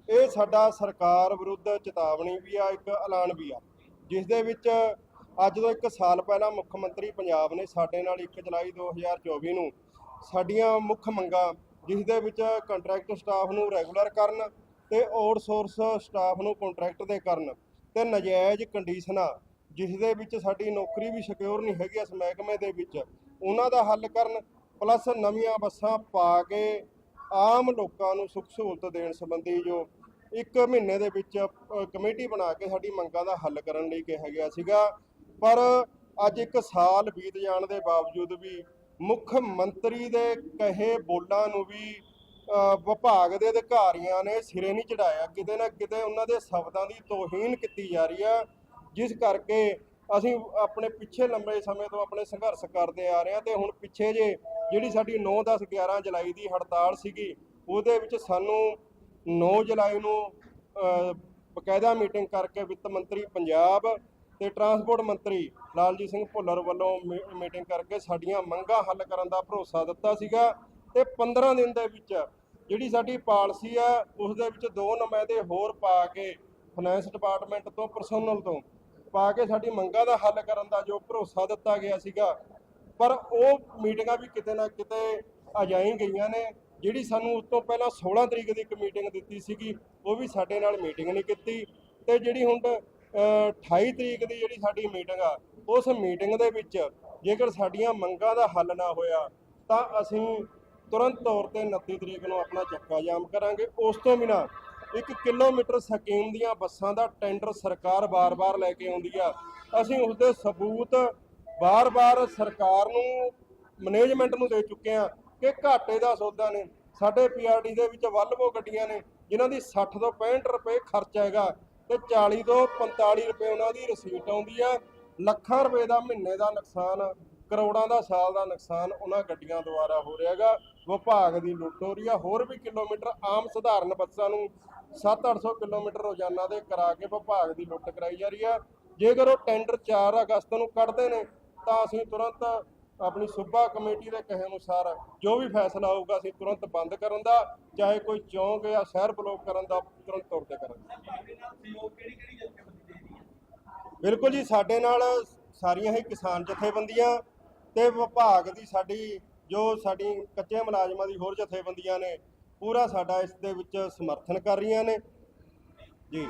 ਇਹ ਸਾਡਾ ਸਰਕਾਰ ਵਿਰੁੱਧ ਚੇਤਾਵਨੀ ਵੀ ਆ, ਇੱਕ ਐਲਾਨ ਵੀ ਆ, ਜਿਸ ਦੇ ਵਿੱਚ ਅੱਜ ਤੋਂ ਇੱਕ ਸਾਲ ਪਹਿਲਾਂ ਮੁੱਖ ਮੰਤਰੀ ਪੰਜਾਬ ਨੇ ਸਾਡੇ ਨਾਲ 1 ਜੁਲਾਈ 2024 ਨੂੰ ਸਾਡੀਆਂ ਮੁੱਖ ਮੰਗਾਂ, ਜਿਸ ਦੇ ਵਿੱਚ ਕੰਟਰੈਕਟ ਸਟਾਫ ਨੂੰ ਰੈਗੂਲਰ ਕਰਨ ਤੇ ਆਊਟਸੋਰਸ ਸਟਾਫ ਨੂੰ ਕੰਟਰੈਕਟ ਦੇ ਕਰਨ ਤੇ ਨਜਾਇਜ਼ ਕੰਡੀਸ਼ਨਾਂ ਜਿਸ ਦੇ ਵਿੱਚ ਸਾਡੀ ਨੌਕਰੀ ਵੀ ਸਿਕਿਉਰ ਨਹੀਂ ਹੈਗੀ ਇਸ ਮਹਿਕਮੇ ਦੇ ਵਿੱਚ, ਉਹਨਾਂ ਦਾ ਹੱਲ ਕਰਨ ਪਲੱਸ ਨਵੀਆਂ ਬੱਸਾਂ ਪਾ ਕੇ ਆਮ ਲੋਕਾਂ ਨੂੰ ਸੁੱਖ ਸਹੂਲਤ ਦੇਣ ਸੰਬੰਧੀ ਜੋ ਇੱਕ ਮਹੀਨੇ ਦੇ ਵਿੱਚ ਕਮੇਟੀ ਬਣਾ ਕੇ ਸਾਡੀ ਮੰਗਾਂ ਦਾ ਹੱਲ ਕਰਨ ਲਈ ਕਿਹਾ ਗਿਆ ਸੀਗਾ। ਪਰ ਅੱਜ ਇੱਕ ਸਾਲ ਬੀਤ ਜਾਣ ਦੇ ਬਾਵਜੂਦ ਵੀ ਮੁੱਖ ਮੰਤਰੀ ਦੇ ਕਹੇ ਬੋਲਾਂ ਨੂੰ ਵੀ ਵਿਭਾਗ ਦੇ ਅਧਿਕਾਰੀਆਂ ਨੇ ਸਿਰੇ ਨਹੀਂ ਚੜਾਇਆ ਕਿਤੇ ਨਾ ਕਿਤੇ ਉਹਨਾਂ ਦੇ ਸ਼ਬਦਾਂ ਦੀ ਤੋਹੀਨ ਕੀਤੀ ਜਾ ਰਹੀ ਆ। ਜਿਸ ਕਰਕੇ ਅਸੀਂ ਆਪਣੇ ਪਿੱਛੇ ਲੰਬੇ ਸਮੇਂ ਤੋਂ ਆਪਣੇ ਸੰਘਰਸ਼ ਕਰਦੇ ਆ ਰਹੇ ਹਾਂ ਤੇ ਹੁਣ ਪਿੱਛੇ ਜੇ ਜਿਹੜੀ ਸਾਡੀ 9 10 11 ਜੁਲਾਈ ਦੀ ਹੜਤਾਲ ਸੀਗੀ, ਉਹਦੇ ਵਿੱਚ ਸਾਨੂੰ 9 ਜੁਲਾਈ ਨੂੰ ਬਕਾਇਦਾ ਮੀਟਿੰਗ ਕਰਕੇ ਵਿੱਤ ਮੰਤਰੀ ਪੰਜਾਬ ਤੇ ਟਰਾਂਸਪੋਰਟ ਮੰਤਰੀ ਲਾਲਜੀਤ ਸਿੰਘ ਭੁੱਲਰ ਵੱਲੋਂ ਮੀ- ਮੀਟਿੰਗ ਕਰਕੇ ਸਾਡੀਆਂ ਮੰਗਾਂ ਹੱਲ ਕਰਨ ਦਾ ਭਰੋਸਾ ਦਿੱਤਾ ਸੀਗਾ ਤੇ 15 ਦਿਨ ਦੇ ਵਿੱਚ ਜਿਹੜੀ ਸਾਡੀ ਪਾਲਿਸੀ ਆ, ਉਸ ਦੇ ਵਿੱਚ ਦੋ ਨੁਮਾਇੰਦੇ ਹੋਰ ਪਾ ਕੇ ਫਾਈਨੈਂਸ ਡਿਪਾਰਟਮੈਂਟ ਤੋਂ ਪਰਸਨਲ ਤੋਂ ਪਾ ਕੇ ਸਾਡੀ ਮੰਗਾਂ ਦਾ ਹੱਲ ਕਰਨ ਦਾ ਜੋ ਭਰੋਸਾ ਦਿੱਤਾ ਗਿਆ ਸੀਗਾ ਪਰ ਉਹ ਮੀਟਿੰਗਾਂ ਵੀ ਕਿਤੇ ਨਾ ਕਿਤੇ ਅਜਾਈ ਗਈਆਂ ਨੇ ਜਿਹੜੀ ਸਾਨੂੰ ਉਸ ਤੋਂ ਪਹਿਲਾਂ 16 ਤਰੀਕ ਦੀ ਇੱਕ ਮੀਟਿੰਗ ਦਿੱਤੀ ਸੀਗੀ ਉਹ ਵੀ ਸਾਡੇ ਨਾਲ ਮੀਟਿੰਗ ਨਹੀਂ ਕੀਤੀ ਤੇ ਜਿਹੜੀ ਹੁਣ ਅ, 28 ਤਰੀਕ ਦੀ ਜਿਹੜੀ ਸਾਡੀ ਮੀਟਿੰਗ ਆ ਉਸ ਮੀਟਿੰਗ ਦੇ ਵਿੱਚ ਜੇਕਰ ਸਾਡੀਆਂ ਮੰਗਾਂ ਦਾ ਹੱਲ ਨਾ ਹੋਇਆ ਤਾਂ ਅਸੀਂ ਤੁਰੰਤ ਤੌਰ ਤੇ 29 ਤਰੀਕ ਨੂੰ ਆਪਣਾ ਚੱਕਾ ਜਾਮ ਕਰਾਂਗੇ। ਉਸ ਤੋਂ ਬਿਨਾਂ ਇੱਕ ਕਿਲੋਮੀਟਰ ਸਕੀਮ ਦੀਆਂ ਬੱਸਾਂ ਦਾ ਟੈਂਡਰ ਸਰਕਾਰ ਬਾਰ-ਬਾਰ ਲੈ ਕੇ ਆਉਂਦੀ ਆ। ਅਸੀਂ ਉਸ ਦੇ ਸਬੂਤ ਬਾਰ-ਬਾਰ ਸਰਕਾਰ ਨੂੰ ਮੈਨੇਜਮੈਂਟ ਨੂੰ ਦੇ ਚੁੱਕੇ ਆ ਕਿ ਘਾਟੇ ਦਾ ਸੌਦਾ ਨੇ। ਸਾਡੇ ਪੀਆਰਡੀ ਦੇ ਵਿੱਚ ਵਲਵੋ ਗੱਡੀਆਂ ਨੇ, ਜਿਨ੍ਹਾਂ ਦੀ 60 ਤੋਂ 65 ਰੁਪਏ ਖਰਚ ਹੈਗਾ ਤੇ 40 ਤੋਂ 45 ਰੁਪਏ ਉਹਨਾਂ ਦੀ ਰਸੀਟ ਆਉਂਦੀ ਆ। ਲੱਖਾਂ ਰੁਪਏ ਦਾ ਮਹੀਨੇ ਦਾ ਨੁਕਸਾਨ, ਕਰੋੜਾਂ ਦਾ ਸਾਲ ਦਾ ਨੁਕਸਾਨ ਉਹਨਾਂ ਗੱਡੀਆਂ ਦੁਆਰਾ ਹੋ ਰਿਹਾ ਹੈਗਾ। ਵਿਭਾਗ ਦੀ ਲੁੱਟ ਹੋ ਰਹੀ ਆ। ਹੋਰ ਵੀ ਕਿਲੋਮੀਟਰ ਆਮ ਸਧਾਰਨ ਬੱਸਾਂ ਨੂੰ 7-800 ਕਿਲੋਮੀਟਰ ਰੋਜ਼ਾਨਾ ਦੇ ਕਰਾ ਕੇ ਵਿਭਾਗ ਦੀ ਲੁੱਟ ਕਰਾਈ ਜਾ ਰਹੀ ਹੈ। ਜੇਕਰ ਉਹ ਟੈਂਡਰ 4 ਅਗਸਤ ਨੂੰ ਕੱਢਦੇ ਨੇ, ਤਾਂ ਅਸੀਂ ਤੁਰੰਤ ਆਪਣੀ ਸੂਬਾ ਕਮੇਟੀ ਦੇ ਕਹੇ ਅਨੁਸਾਰ ਜੋ ਵੀ ਫੈਸਲਾ ਹੋਊਗਾ, ਅਸੀਂ ਤੁਰੰਤ ਬੰਦ ਕਰਨ ਦਾ, ਚਾਹੇ ਕੋਈ ਚੌਂਕ ਜਾਂ ਸ਼ਹਿਰ ਬਲੋਕ ਕਰਨ ਦਾ ਤੁਰੰਤ ਤੌਰ ਤੇ ਕਰਾਂਗੇ। ਬਿਲਕੁਲ ਜੀ, ਸਾਡੇ ਨਾਲ ਸਾਰੀਆਂ ਹੀ ਕਿਸਾਨ ਜਥੇਬੰਦੀਆਂ ਤੇ ਵਿਭਾਗ ਦੀ ਸਾਡੀ, ਜੋ ਸਾਡੀ ਕੱਚੇ ਮੁਲਾਜ਼ਮਾਂ ਦੀ ਹੋਰ ਜਥੇਬੰਦੀਆਂ ਨੇ ਪੂਰਾ ਸਾਡਾ ਇਸ ਦੇ ਵਿੱਚ ਸਮਰਥਨ ਕਰ ਰਹੀਆਂ ਨੇ। ਜੀ।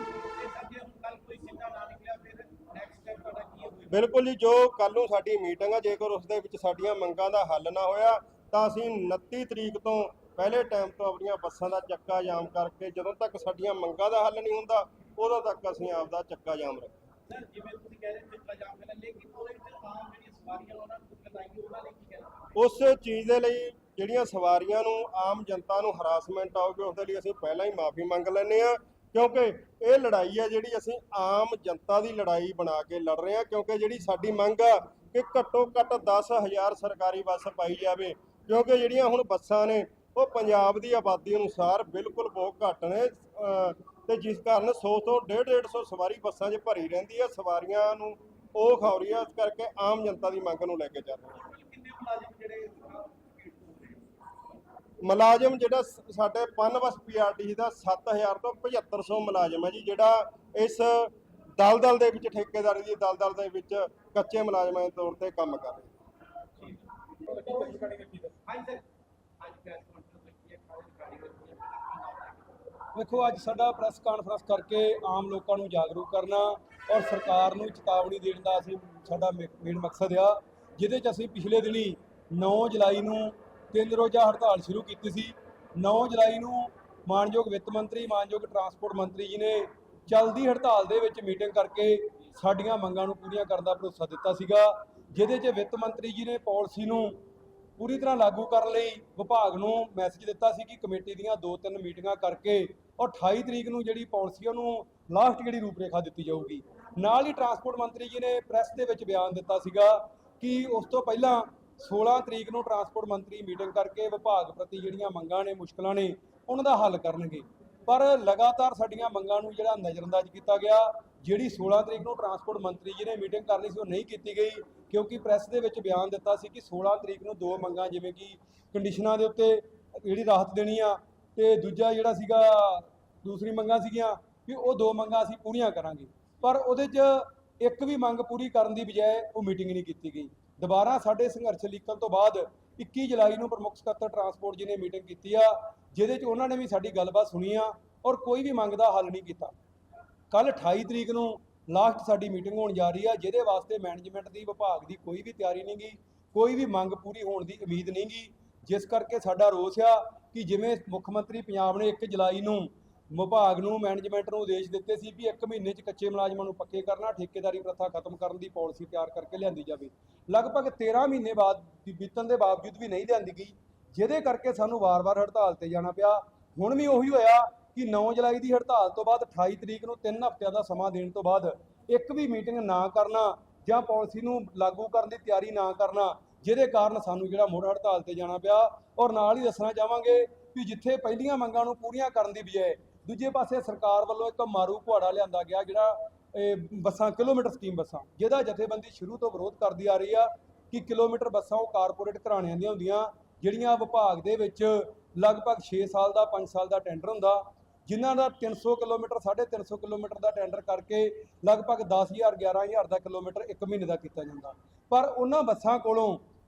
ਬਿਲਕੁਲ ਜੀ ਜੋ ਕੱਲ ਨੂੰ ਸਾਡੀ ਮੀਟਿੰਗ ਆ ਜੇਕਰ ਉਸ ਦੇ ਵਿੱਚ ਸਾਡੀਆਂ ਮੰਗਾਂ ਦਾ ਹੱਲ ਨਾ ਹੋਇਆ ਤਾਂ ਅਸੀਂ 29 ਤਰੀਕ ਤੋਂ ਪਹਿਲੇ ਟਾਈਮ ਤੋਂ ਆਪਣੀਆਂ ਬੱਸਾਂ ਦਾ ਚੱਕਾ ਜਾਮ ਕਰਕੇ ਜਦੋਂ ਤੱਕ ਸਾਡੀਆਂ ਮੰਗਾਂ ਦਾ ਹੱਲ ਨਹੀਂ ਹੁੰਦਾ ਉਦੋਂ ਤੱਕ ਅਸੀਂ ਆਪਦਾ ਚੱਕਾ ਜਾਮ ਰੱਖਾਂਗੇ ਸਰ ਜਿਵੇਂ ਤੁਸੀਂ ਕਹਿ ਰਹੇ ਹੋ ਚਿੱਟਾ ਜਾਮ ਕਰਨਾ ਲੇਕਿਨ ਉਹਦੇ ਵਿੱਚ ਆਮ ਜਿਹੜੀਆਂ ਸਵਾਰੀਆਂ ਉਹਨਾਂ ਨੂੰ ਦਿੱਕਤ ਆਏਗੀ ਉਹਨਾਂ ਲਈ ਕੀ ਕਹਿਣਾ ਉਸ ਚੀਜ਼ ਦੇ ਲਈ ਜਿਹੜੀਆਂ ਸਵਾਰੀਆਂ ਨੂੰ ਆਮ ਜਨਤਾ ਨੂੰ ਹਰਾਸਮੈਂਟ ਆਉਗੀ ਉਹਦੇ ਲਈ ਅਸੀਂ ਪਹਿਲਾਂ ਹੀ ਮਾਫੀ ਮੰਗ ਲੈਂਦੇ ਆ ਕਿਉਂਕਿ ਇਹ ਲੜਾਈ ਆ ਜਿਹੜੀ ਅਸੀਂ ਆਮ ਜਨਤਾ ਦੀ ਲੜਾਈ ਬਣਾ ਕੇ ਲੜ ਰਹੇ ਆ ਕਿਉਂਕਿ ਜਿਹੜੀ ਸਾਡੀ ਮੰਗ ਆ ਕਿ ਘੱਟੋ ਘੱਟ 10000 ਸਰਕਾਰੀ ਬੱਸ ਪਾਈ ਜਾਵੇ, ਕਿਉਂਕਿ ਜਿਹੜੀਆਂ ਹੁਣ ਬੱਸਾਂ ਨੇ, ਉਹ ਪੰਜਾਬ ਦੀ ਆਬਾਦੀ ਅਨੁਸਾਰ ਬਿਲਕੁਲ ਬਹੁਤ ਘੱਟ ਨੇ, ਅਹ ਤੇ ਜਿਸ ਕਾਰਨ 100 ਤੋਂ 1.5 150 ਸਵਾਰੀ ਬੱਸਾਂ 'ਚ ਭਰੀ ਰਹਿੰਦੀ ਆ, ਸਵਾਰੀਆਂ ਨੂੰ ਉਹ ਖੌਰੀ ਆ ਇਸ ਕਰਕੇ ਆਮ ਜਨਤਾ ਦੀ ਮੰਗ ਨੂੰ ਲੈ ਕੇ ਚੱਲ ਰਹੇ ਆ ਕੁੱਲ ਕਿੰਨੇ ਮੁਲਾਜ਼ਮ ਜਿਹੜੇ ਭੀੜ ਤੋਂ ਹੋ ਰਹੇ ਆ? ਮੁਲਾਜ਼ਮ ਜਿਹੜਾ ਸ- ਸਾਡੇ ਪਨਬਸ ਪੀਆਰਟੀ ਦਾ 7000 ਤੋਂ 7500 ਮੁਲਾਜ਼ਮ ਹੈ ਜੀ, ਜਿਹੜਾ ਇਸ ਦਲਦਲ ਦੇ ਵਿੱਚ ਠੇਕੇਦਾਰੀ ਦੀ ਦਲਦਲ ਦੇ ਵਿੱਚ ਕੱਚੇ ਮੁਲਾਜ਼ਮਾਂ ਦੇ ਤੌਰ ਤੇ ਕੰਮ ਕਰ ਰਹੇ। ਅੱਜ ਵੇਖੋ ਅੱਜ ਸਾਡਾ ਪ੍ਰੈਸ ਕਾਨਫਰੰਸ ਕਰਕੇ ਆਮ ਲੋਕਾਂ ਨੂੰ ਜਾਗਰੂਕ ਕਰਨਾ ਔਰ ਸਰਕਾਰ ਨੂੰ ਚੇਤਾਵਨੀ ਦੇਣ ਦਾ ਅਸੀਂ ਸਾਡਾ ਮੇਨ ਮਕਸਦ ਆ, ਜਿਹਦੇ 'ਚ ਅਸੀਂ ਪਿਛਲੇ ਦਿਨੀ 9 ਜੁਲਾਈ ਨੂੰ ਤਿੰਨ ਰੋਜ਼ਾ ਹੜਤਾਲ ਸ਼ੁਰੂ ਕੀਤੀ ਸੀ। 9 ਜੁਲਾਈ ਨੂੰ ਮਾਨਯੋਗ ਵਿੱਤ ਮੰਤਰੀ, ਮਾਨਯੋਗ ਟਰਾਂਸਪੋਰਟ ਮੰਤਰੀ ਜੀ ਨੇ ਚਲਦੀ ਹੜਤਾਲ ਦੇ ਵਿੱਚ ਮੀਟਿੰਗ ਕਰਕੇ ਸਾਡੀਆਂ ਮੰਗਾਂ ਨੂੰ ਪੂਰੀਆਂ ਕਰਨ ਦਾ ਭਰੋਸਾ ਦਿੱਤਾ ਸੀਗਾ। ਜਿਹਦੇ 'ਚ ਵਿੱਤ ਮੰਤਰੀ ਜੀ ਨੇ ਪਾਲਿਸੀ ਨੂੰ ਪੂਰੀ ਤਰ੍ਹਾਂ ਲਾਗੂ ਕਰਨ ਲਈ ਵਿਭਾਗ ਨੂੰ ਮੈਸੇਜ ਦਿੱਤਾ ਸੀ ਕਿ ਕਮੇਟੀ ਦੀਆਂ ਦੋ ਤਿੰਨ ਮੀਟਿੰਗਾਂ ਕਰਕੇ ਔਰ 28 ਤਰੀਕ ਨੂੰ ਜਿਹੜੀ ਪਾਲਿਸੀ ਉਹਨੂੰ ਲਾਸਟ ਜਿਹੜੀ ਰੂਪਰੇਖਾ ਦਿੱਤੀ ਜਾਊਗੀ। ਨਾਲ ਹੀ ਟਰਾਂਸਪੋਰਟ ਮੰਤਰੀ ਜੀ ਨੇ ਪ੍ਰੈਸ ਦੇ ਵਿੱਚ ਬਿਆਨ ਦਿੱਤਾ ਸੀਗਾ ਕਿ ਉਸ ਤੋਂ ਪਹਿਲਾਂ 16 ਤਰੀਕ ਨੂੰ ਟਰਾਂਸਪੋਰਟ ਮੰਤਰੀ ਮੀਟਿੰਗ ਕਰਕੇ ਵਿਭਾਗ ਪ੍ਰਤੀ ਜਿਹੜੀਆਂ ਮੰਗਾਂ ਨੇ, ਮੁਸ਼ਕਲਾਂ ਨੇ, ਉਹਨਾਂ ਦਾ ਹੱਲ ਕਰਨਗੇ। ਪਰ ਲਗਾਤਾਰ ਸਾਡੀਆਂ ਮੰਗਾਂ ਨੂੰ ਜਿਹੜਾ ਨਜ਼ਰਅੰਦਾਜ਼ ਕੀਤਾ ਗਿਆ, ਜਿਹੜੀ 16 ਤਰੀਕ ਨੂੰ ਟਰਾਂਸਪੋਰਟ ਮੰਤਰੀ ਜੀ ਨੇ ਮੀਟਿੰਗ ਕਰਨੀ ਸੀ, ਉਹ ਨਹੀਂ ਕੀਤੀ ਗਈ, ਕਿਉਂਕਿ ਪ੍ਰੈਸ ਦੇ ਵਿੱਚ ਬਿਆਨ ਦਿੱਤਾ ਸੀ ਕਿ 16 ਤਰੀਕ ਨੂੰ ਦੋ ਮੰਗਾਂ, ਜਿਵੇਂ ਕਿ ਕੰਡੀਸ਼ਨਾਂ ਦੇ ਉੱਤੇ ਜਿਹੜੀ ਰਾਹਤ ਦੇਣੀ ਆ, ਤੇ ਦੂਜਾ ਜਿਹੜਾ ਸੀਗਾ, ਦੂਸਰੀ ਮੰਗਾਂ ਸੀਗੀਆਂ ਕਿ ਉਹ ਦੋ ਮੰਗਾਂ ਅਸੀਂ ਪੂਰੀਆਂ ਕਰਾਂਗੇ। ਪਰ ਉਹਦੇ 'ਚ ਇੱਕ ਵੀ ਮੰਗ ਪੂਰੀ ਕਰਨ ਦੀ ਬਜਾਏ ਉਹ ਮੀਟਿੰਗ ਨਹੀਂ ਕੀਤੀ ਗਈ। ਦੁਬਾਰਾ ਸਾਡੇ ਸੰਘਰਸ਼ ਲੀਕਣ ਤੋਂ ਬਾਅਦ 21 ਜੁਲਾਈ ਨੂੰ ਪ੍ਰਮੁੱਖ ਸਕੱਤਰ ਟਰਾਂਸਪੋਰਟ ਜੀ ਨੇ ਮੀਟਿੰਗ ਕੀਤੀ ਆ, ਜਿਹਦੇ 'ਚ ਉਹਨਾਂ ਨੇ ਵੀ ਸਾਡੀ ਗੱਲਬਾਤ ਸੁਣੀ ਆ ਔਰ ਕੋਈ ਵੀ ਮੰਗ ਦਾ ਹੱਲ ਨਹੀਂ ਕੀਤਾ। ਕੱਲ 28 ਤਰੀਕ ਨੂੰ ਲਾਸਟ ਸਾਡੀ ਮੀਟਿੰਗ ਹੋਣ ਜਾ ਰਹੀ ਆ, ਜਿਹਦੇ ਵਾਸਤੇ ਮੈਨੇਜਮੈਂਟ ਦੀ, ਵਿਭਾਗ ਦੀ ਕੋਈ ਵੀ ਤਿਆਰੀ ਨਹੀਂ ਗੀ ਕੋਈ ਵੀ ਮੰਗ ਪੂਰੀ ਹੋਣ ਦੀ ਉਮੀਦ ਨਹੀਂ ਗੀ ਜਿਸ ਕਰਕੇ ਸਾਡਾ ਰੋਸ ਆ ਕਿ ਜਿਵੇਂ ਮੁੱਖ ਮੰਤਰੀ ਪੰਜਾਬ ਨੇ 1 ਜੁਲਾਈ ਨੂੰ ਵਿਭਾਗ ਨੂੰ ਮੈਨੇਜਮੈਂਟ ਨੂੰ ਆਦੇਸ਼ ਦਿੱਤੇ ਸੀ ਵੀ 1 ਮਹੀਨੇ 'ਚ ਕੱਚੇ ਮੁਲਾਜ਼ਮਾਂ ਨੂੰ ਪੱਕੇ ਕਰਨਾ, ਠੇਕੇਦਾਰੀ ਪ੍ਰਥਾ ਖਤਮ ਕਰਨ ਦੀ ਪਾਲਿਸੀ ਤਿਆਰ ਕਰਕੇ ਲਿਆਂਦੀ ਜਾਵੇ। ਲਗਭਗ 13 ਮਹੀਨੇ ਬਾਅਦ ਬੀਤਣ ਦੇ ਬਾਵਜੂਦ ਵੀ ਨਹੀਂ ਲਿਆਂਦੀ ਗਈ, ਜਿਹਦੇ ਕਰਕੇ ਸਾਨੂੰ ਵਾਰ-ਵਾਰ ਹੜਤਾਲ ਤੇ ਜਾਣਾ ਪਿਆ। ਹੁਣ ਵੀ ਉਹੀ ਹੋਇਆ ਕਿ 9 ਜੁਲਾਈ ਦੀ ਹੜਤਾਲ ਤੋਂ ਬਾਅਦ 28 ਤਰੀਕ ਨੂੰ 3 ਹਫ਼ਤਿਆਂ ਦਾ ਸਮਾਂ ਦੇਣ ਤੋਂ ਬਾਅਦ ਇੱਕ ਵੀ ਮੀਟਿੰਗ ਨਾ ਕਰਨਾ ਜਾਂ ਪਾਲਿਸੀ ਨੂੰ ਲਾਗੂ ਕਰਨ ਦੀ ਤਿਆਰੀ ਨਾ ਕਰਨਾ, ਜਿਹਦੇ ਕਾਰਨ ਸਾਨੂੰ ਜਿਹੜਾ ਮੁੜ ਹੜਤਾਲ ਤੇ ਜਾਣਾ ਪਿਆ। ਔਰ ਨਾਲ ਹੀ ਦੱਸਣਾ ਚਾਹਾਂਗੇ ਕਿ ਜਿੱਥੇ ਪਹਿਲੀਆਂ ਮੰਗਾਂ ਨੂੰ ਪੂਰੀਆਂ ਕਰਨ ਦੀ ਬਜਾਏ ਦੂਜੇ ਪਾਸੇ ਸਰਕਾਰ ਵੱਲੋਂ ਇੱਕ ਮਾਰੂ ਘੁਆੜਾ ਲਿਆਂਦਾ ਗਿਆ ਜਿਹੜਾ, ਇਹ ਬੱਸਾਂ, ਕਿਲੋਮੀਟਰ ਸਕੀਮ ਬੱਸਾਂ, ਜਿਹਦਾ ਜਥੇਬੰਦੀ ਸ਼ੁਰੂ ਤੋਂ ਵਿਰੋਧ ਕਰਦੀ ਆ ਰਹੀ ਆ ਕਿ ਕਿਲੋਮੀਟਰ ਬੱਸਾਂ ਉਹ ਕਾਰਪੋਰੇਟ ਘਰਾਣਿਆਂ ਦੀਆਂ ਹੁੰਦੀਆਂ, ਜਿਹੜੀਆਂ ਵਿਭਾਗ ਦੇ ਵਿੱਚ ਲਗਭਗ 6 ਸਾਲ ਦਾ 5 ਸਾਲ ਦਾ ਟੈਂਡਰ ਹੁੰਦਾ, ਜਿਨ੍ਹਾਂ ਦਾ 300 ਕਿਲੋਮੀਟਰ 350 ਕਿਲੋਮੀਟਰ ਦਾ ਟੈਂਡਰ ਕਰਕੇ ਲਗਭਗ 10000 11000 ਦਾ ਕਿਲੋਮੀਟਰ ਇੱਕ ਮਹੀਨੇ ਦਾ ਕੀਤਾ ਜਾਂਦਾ। ਪਰ ਉਹਨਾਂ ਬੱਸਾਂ ਕੋਲੋਂ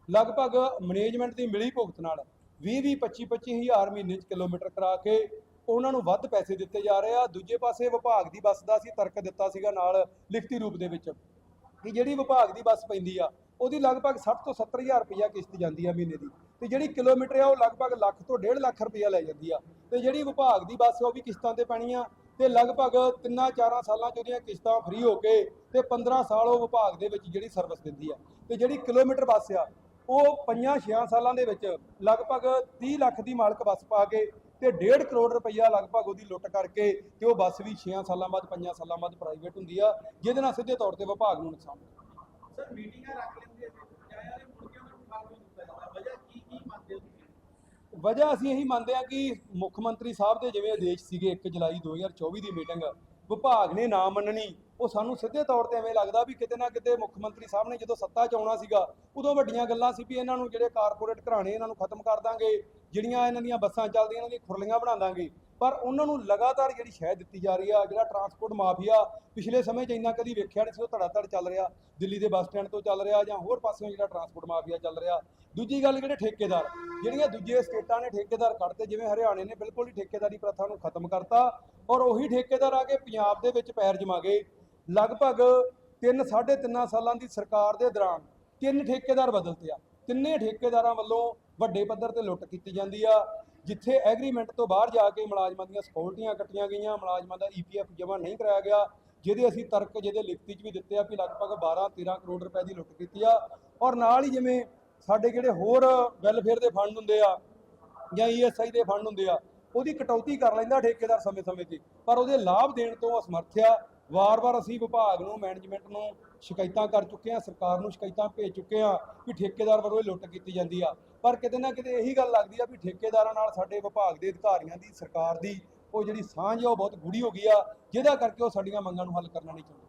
ਲਗਭਗ ਮੈਨੇਜਮੈਂਟ ਦੀ ਮਿਲੀ ਭੁਗਤ ਨਾਲ 20 20 25 25000 ਮਹੀਨੇ 'ਚ ਕਿਲੋਮੀਟਰ ਕਰਾ ਕੇ ਉਹਨਾਂ ਨੂੰ ਵੱਧ ਪੈਸੇ ਦਿੱਤੇ ਜਾ ਰਹੇ ਆ। ਦੂਜੇ ਪਾਸੇ ਵਿਭਾਗ ਦੀ ਬੱਸ ਦਾ ਅਸੀਂ ਤਰਕ ਦਿੱਤਾ ਸੀਗਾ ਨਾਲ ਲਿਖਤੀ ਰੂਪ ਦੇ ਵਿੱਚ ਕਿ ਜਿਹੜੀ ਵਿਭਾਗ ਦੀ ਬੱਸ ਪੈਂਦੀ ਆ, ਉਹਦੀ ਲਗਭਗ 60 ਤੋਂ 70000 ਰੁਪਇਆ ਕਿਸ਼ਤ ਜਾਂਦੀ ਆ ਮਹੀਨੇ ਦੀ। ਤੇ ਜਿਹੜੀ ਕਿਲੋਮੀਟਰ ਆ, ਉਹ ਲਗਭਗ ਲੱਖ ਤੋਂ 1.5 ਲੱਖ ਰੁਪਇਆ ਲੈ ਜਾਂਦੀ ਆ। ਤੇ ਜਿਹੜੀ ਵਿਭਾਗ ਦੀ ਬੱਸ ਆ, ਉਹ ਵੀ ਕਿਸ਼ਤਾਂ ਤੇ ਪੈਣੀ ਆ। ਤੇ ਲਗਭਗ ਤਿੰਨਾਂ ਚਾਰਾਂ ਸਾਲਾਂ ਚ ਉਹਦੀਆਂ ਕਿਸ਼ਤਾਂ ਫ੍ਰੀ ਹੋ ਕੇ ਤੇ 15 ਸਾਲ ਉਹ ਵਿਭਾਗ ਦੇ ਵਿੱਚ ਜਿਹੜੀ ਸਰਵਿਸ ਦਿੰਦੀ ਆ। ਤੇ ਜਿਹੜੀ ਕਿਲੋਮੀਟਰ ਬੱਸ ਆ, ਉਹ ਪੰਜਾਂ ਛੇਆਂ ਸਾਲਾਂ ਦੇ ਵਿੱਚ ਲਗਭਗ 30 ਲੱਖ ਦੀ ਮਾਲਕ ਬੱਸ ਪਾ ਕੇ ਤੇ 1.5 ਕਰੋੜ ਰੁਪਈਆ ਲਗਭਗ ਉਹਦੀ ਲੁੱਟ ਕਰਕੇ ਤੇ ਉਹ ਬੱਸ ਵੀ 6 ਸਾਲਾਂ ਬਾਅਦ 5 ਸਾਲਾਂ ਬਾਅਦ ਪ੍ਰਾਈਵੇਟ ਹੁੰਦੀ ਆ ਜਿਹਦੇ ਨਾਲ ਸਿੱਧੇ ਤੌਰ ਤੇ ਵਿਭਾਗ ਨੂੰ ਨੁਕਸਾਨ ਹੁੰਦਾ ਸਰ ਮੀਟਿੰਗਾਂ ਰੱਖ ਲੈਂਦੇ ਸੀ ਬਜਾਏ ਵਾਲੇ ਮੁੜ ਕੇ ਉਹਨਾਂ ਨੂੰ ਫਲ ਨਹੀਂ ਦਿੱਤਾ ਜਾਂਦਾ। ਵਜ੍ਹਾ ਕੀ ਕੀ ਮੰਨਦੇ ਹੋ ਤੁਸੀਂ? ਵਜ੍ਹਾ ਅਸੀਂ ਇਹੀ ਮੰਨਦੇ ਹਾਂ ਕਿ ਮੁੱਖ ਮੰਤਰੀ ਸਾਹਿਬ ਦੇ ਜਿਵੇਂ ਆਦੇਸ਼ ਸੀਗੇ 1 ਜੁਲਾਈ 2024 ਦੀ ਮੀਟਿੰਗ ਵਿਭਾਗ ਨੇ ਨਾ ਮੰਨਣੀ ਉਹ ਸਾਨੂੰ ਸਿੱਧੇ ਤੌਰ ਤੇ ਐਵੇਂ ਲੱਗਦਾ ਵੀ ਕਿਤੇ ਨਾ ਕਿਤੇ ਮੁੱਖ ਮੰਤਰੀ ਸਾਹਿਬ ਨੇ ਜਦੋਂ ਸੱਤਾ 'ਚ ਆਉਣਾ ਸੀਗਾ ਉਦੋਂ ਵੱਡੀਆਂ ਗੱਲਾਂ ਸੀ ਵੀ ਇਹਨਾਂ ਨੂੰ ਜਿਹੜੇ ਕਾਰਪੋਰੇਟ ਘਰਾਣੇ ਇਹਨਾਂ ਨੂੰ ਖਤਮ ਕਰ ਦਾਂਗੇ। ਜਿਹੜੀਆਂ ਇਹਨਾਂ ਦੀਆਂ ਬੱਸਾਂ ਚੱਲਦੀਆਂ, ਇਹਨਾਂ ਦੀਆਂ ਖੁਰਲੀਆਂ ਬਣਾ ਦਾਂਗੇ। ਪਰ ਉਹਨਾਂ ਨੂੰ ਲਗਾਤਾਰ ਜਿਹੜੀ ਸ਼ਹਿ ਦਿੱਤੀ ਜਾ ਰਹੀ ਆ, ਜਿਹੜਾ ਟਰਾਂਸਪੋਰਟ ਮਾਫੀਆ, ਪਿਛਲੇ ਸਮੇਂ 'ਚ ਇੰਨਾ ਕਦੀ ਵੇਖਿਆ ਨਹੀਂ ਸੀ, ਉਹ ਧੜਾ ਧੜ ਚੱਲ ਰਿਹਾ। ਦਿੱਲੀ ਦੇ ਬੱਸ ਸਟੈਂਡ ਤੋਂ ਚੱਲ ਰਿਹਾ ਜਾਂ ਹੋਰ ਪਾਸਿਓਂ ਜਿਹੜਾ ਟਰਾਂਸਪੋਰਟ ਮਾਫੀਆ ਚੱਲ ਰਿਹਾ। ਦੂਜੀ ਗੱਲ ਜਿਹੜੇ ਠੇਕੇਦਾਰ, ਜਿਹੜੀਆਂ ਦੂਜੇ ਸਟੇਟਾਂ ਨੇ ਠੇਕੇਦਾਰ ਕੱਢਤੇ, ਜਿਵੇਂ ਹਰਿਆਣੇ ਨੇ ਬਿਲਕੁਲ ਹੀ ਠੇਕੇਦਾਰੀ ਪ੍ਰਥਾ ਨੂੰ ਖਤਮ ਕਰਤਾ ਔਰ ਉਹੀ ਠੇਕੇਦਾਰ ਆ ਕੇ ਪੰਜਾਬ ਦੇ ਵਿੱਚ ਪੈਰ ਜਮਾ ਗਏ। ਲਗਭਗ 3 3.5 ਸਾਲਾਂ ਦੀ ਸਰਕਾਰ ਦੇ ਦੌਰਾਨ ਤਿੰਨ ਠੇਕੇਦਾਰ ਬਦਲਤੇ ਆ। ਤਿੰਨੇ ਠੇਕੇਦਾਰਾਂ ਵੱਲੋਂ ਵੱਡੇ ਪੱਧਰ ਤੇ ਲੁੱਟ ਕੀਤੀ ਜਾਂਦੀ ਆ, ਜਿੱਥੇ ਐਗਰੀਮੈਂਟ ਤੋਂ ਬਾਹਰ ਜਾ ਕੇ ਮੁਲਾਜ਼ਮਾਂ ਦੀਆਂ ਸਕਿਉਰਟੀਆਂ ਕੱਟੀਆਂ ਗਈਆਂ, ਮੁਲਾਜ਼ਮਾਂ ਦਾ ਈਪੀਐਫ ਜਮ੍ਹਾਂ ਨਹੀਂ ਕਰਾਇਆ ਗਿਆ, ਜਿਹਦੇ ਅਸੀਂ ਤਰਕ ਜਿਹਦੇ ਲਿਖਤੀ 'ਚ ਵੀ ਦਿੱਤੇ ਆ ਵੀ ਲਗਭਗ 12 13 ਕਰੋੜ ਰੁਪਏ ਦੀ ਲੁੱਟ ਕੀਤੀ ਆ। ਔਰ ਨਾਲ ਹੀ ਜਿਵੇਂ ਸਾਡੇ ਜਿਹੜੇ ਹੋਰ ਵੈਲਫੇਅਰ ਦੇ ਫੰਡ ਹੁੰਦੇ ਆ ਜਾਂ ਈਐਸਆਈ ਦੇ ਫੰਡ ਹੁੰਦੇ ਆ, ਉਹਦੀ ਕਟੌਤੀ ਕਰ ਲੈਂਦਾ ਠੇਕੇਦਾਰ ਸਮੇਂ-ਸਮੇਂ ਤੇ। ਪਰ ਉਹਦੇ ਲਾਭ ਦੇਣ ਤੋਂ ਅਸਮਰਥ ਆ। ਵਾਰ-ਵਾਰ ਅਸੀਂ ਵਿਭਾਗ ਨੂੰ ਮੈਨੇਜਮੈਂਟ ਨੂੰ ਸ਼ਿਕਾਇਤਾਂ ਕਰ ਚੁੱਕੇ ਹਾਂ, ਸਰਕਾਰ ਨੂੰ ਸ਼ਿਕਾਇਤਾਂ ਭੇਜ ਚੁੱਕੇ ਹਾਂ ਕਿ ਠੇਕੇਦਾਰ ਵੱਲੋਂ ਇਹ ਲੁੱਟ ਕੀਤੀ ਜਾਂਦੀ ਆ। ਪਰ ਕਿਤੇ ਨਾ ਕਿਤੇ ਇਹੀ ਗੱਲ ਲੱਗਦੀ ਆ ਵੀ ਠੇਕੇਦਾਰਾਂ ਨਾਲ ਸਾਡੇ ਵਿਭਾਗ ਦੇ ਅਧਿਕਾਰੀਆਂ ਦੀ, ਸਰਕਾਰ ਦੀ ਉਹ ਜਿਹੜੀ ਸਾਂਝ ਆ ਉਹ ਬਹੁਤ ਗੂੜੀ ਹੋ ਗਈ ਆ, ਜਿਹਦਾ ਕਰਕੇ ਉਹ ਸਾਡੀਆਂ ਮੰਗਾਂ ਨੂੰ ਹੱਲ ਕਰਨਾ ਨਹੀਂ ਚਾਹੁੰਦੇ।